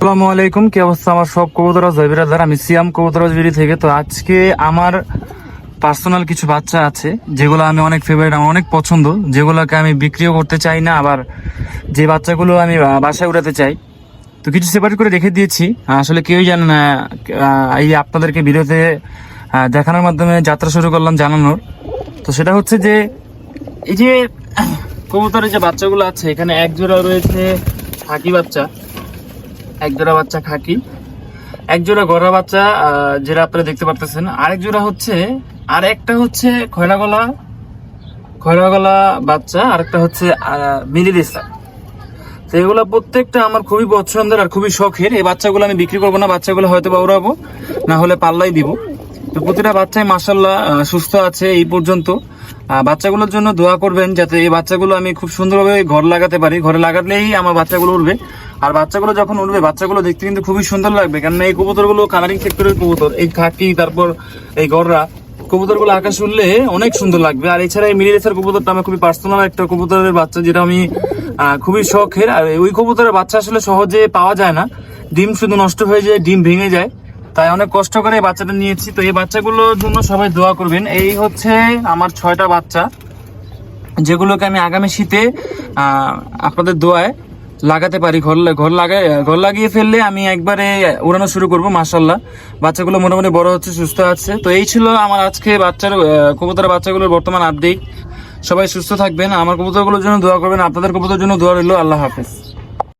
আসসালামু আলাইকুম, কি অবস্থা? আমার সব কবুতরা জয়বিরাদার আমি সিয়াম কবুতরাজ বিড়ি থেকে। তো আজকে আমার পার্সোনাল কিছু বাচ্চা আছে, যেগুলো আমি অনেক ফেভারিট আমার অনেক পছন্দ, যেগুলোকে আমি বিক্রিও করতে চাই না, আবার যে বাচ্চাগুলো আমি বাসায় উড়াতে চাই। তো কিছু সেপারেট করে রেখে দিয়েছি। আসলে কেউই জানে না এই আপনাদেরকে ভিডিওতে দেখানোর মাধ্যমে যাত্রা শুরু করলাম জানানোর। তো সেটা হচ্ছে যে, এই যে কবুতরের যে বাচ্চাগুলো আছে, এখানে এক জোড়া রয়েছে খাকি বাচ্চা। এক জোড়া বাচ্চা খাকি, এক জোড়া গড়া বাচ্চা যেটা আপনারা দেখতে পারতেছেন। আরেক জোড়া হচ্ছে আর একটা হচ্ছে খয়রা গলা খয়রা গলা বাচ্চা, আরেকটা হচ্ছে মিলিদিসা তো এগুলো প্রত্যেকটা আমার খুবই পছন্দের আর খুবই শখের। এই বাচ্চাগুলো আমি বিক্রি করব না, বাচ্চাগুলো হয়তো বা উড়াবো, না হলে পাল্লাই দিব। তো প্রতিটা বাচ্চাই মাসাল্লাহ সুস্থ আছে এই পর্যন্ত। বাচ্চাগুলোর জন্য দোয়া করবেন যাতে এই বাচ্চাগুলো আমি খুব সুন্দরভাবে ঘর লাগাতে পারি। ঘরে লাগালেই আমার বাচ্চাগুলো উঠবে আর বাচ্চাগুলো যখন উঠবে বাচ্চাগুলো দেখতে কিন্তু খুবই সুন্দর লাগবে। কেননা এই কবুতরগুলো কালারিং সেক্টরের কবুতর, এই খাকি, তারপর এই গররা, কবুতরগুলো আকাশ উঠলে অনেক সুন্দর লাগবে। আর এছাড়া এই মিলি রেসার কবুতরটা আমার খুবই পার্সোনাল একটা কবুতরের বাচ্চা, যেটা আমি খুবই শখের। আর ওই কবুতরের বাচ্চা আসলে সহজে পাওয়া যায় না। ডিম শুধু নষ্ট হয়ে যায়, ডিম ভেঙে যায়। তাই অনেক কষ্ট করে এই বাচ্চাটা নিয়েছি। তো এই বাচ্চাগুলোর জন্য সবাই দোয়া করবেন। এই হচ্ছে আমার ছয়টা বাচ্চা, যেগুলোকে আমি আগামী শীতে আপনাদের দোয়ায় লাগাতে পারি, ঘর ঘর লাগাই ঘর লাগিয়ে ফেললে আমি একবারে উড়ানো শুরু করব মাসাল্লাহ বাচ্চাগুলো মোটামুটি বড় হচ্ছে, সুস্থ আছে। তো এই ছিল আমার আজকে বাচ্চার কবুতর বাচ্চাগুলোর বর্তমান আপডেট সবাই সুস্থ থাকবেন। আমার কবুতরগুলোর জন্য দোয়া করবেন। আপনাদের কবুতরের জন্য দোয়া রইল। আল্লাহ হাফেজ।